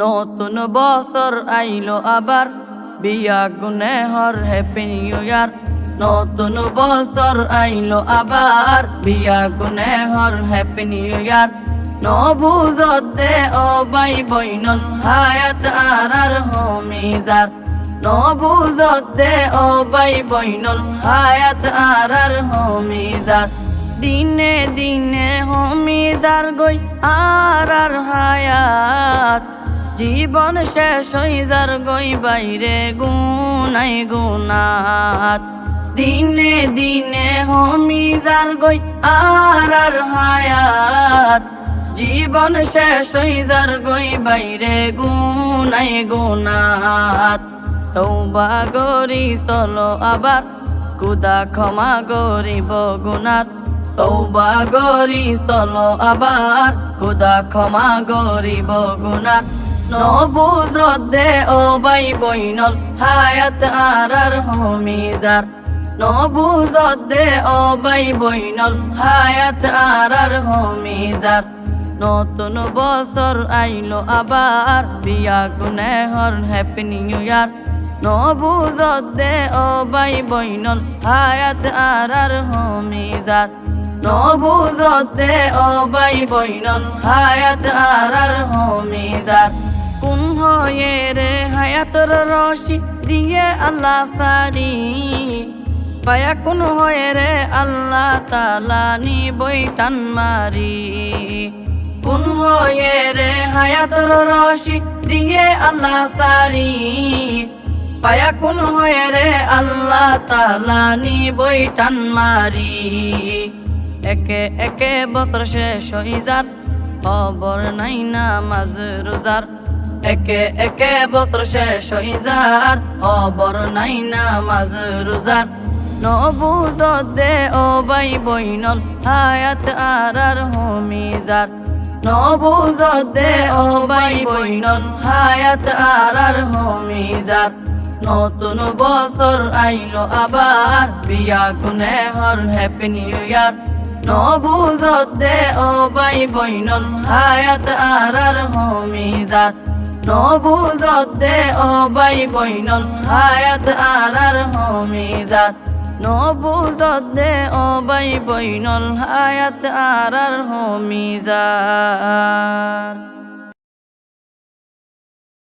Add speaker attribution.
Speaker 1: নতুন বছর আইলো আবার, বিয়া গুনে হর হ্যাপি নিউ ইয়ার নতুন বছর আইলো আবার, বিয়া গুনে হর হ্যাপি নিউ ইয়ার নবুজতে ও বাই বইনল হায়াত আর আর হোমিজার নবুজতে ও বাই বইনল হায়াত আর আর হোমিজার দিনে দিনে হোমিজার গই আর আর হায়াত। জীবন শেষ হই যার গই বাইরে গুনাই গুনাত দিনে দিনে হোমিজার গই আর আর হায়াত। জীবন শেষ হই যার গই বাইরে গুনাই গুনাত তৌবা গরি চলো আবার কুদা ক্ষমা গরিব গুনাত তৌবা গরি চলো আবার কুদা ক্ষমা গরিব গুনাত নবুজত দে ও বাই বইনল হায়াত আর আর হোমিজার নবুজত দে ও বাই বইনল হায়াত আর আর হোমিজার নতুন বছর আইলো আবার, বিয়া গুনে হর, হ্যাপি নিউ ইয়ার। নবুজত দে ও বাই বইনল হায়াত আর আর হোমিজার নবুজত দে ও বাই বইনল হায়াত আর আর হোমিজার কোন হয়ে রে হায়াতর রশি দিয়ে আল্লাহ সারি? পায়া কোন হয়ে রে আল্লাহ তালা নি বই টান মারি? কোন হয়ে রে হায়াতর রশি দিয়ে আল্লাহ সারি? পায়া কোন হয়ে রে আল্লাহ তালা নি বই টান মারি? একে একে বছর শেষ হই যার, খবর নাই নামাজ রোজার। একে একে বছর শেষ হই যার, খবর নাই নামাজ রোজার। নবুজ দে ও বাই বইনল, হায়াত আর আর হোমিজার নবুজ দে ও বাই বইনল, হায়াত আর আর হোমিজার নতুন বছর আইলো আবার, বিয়া গুনে হর হ্যাপি নিউ ইয়ার। নবুজত দে ও বাই বইনল, হায়াত আর আর হোমিজার নবুজত দে ও বৈনল হায়াত আর হমিজাত নবুজত দে ও বৈনল হায়াত আর আর হোমিজার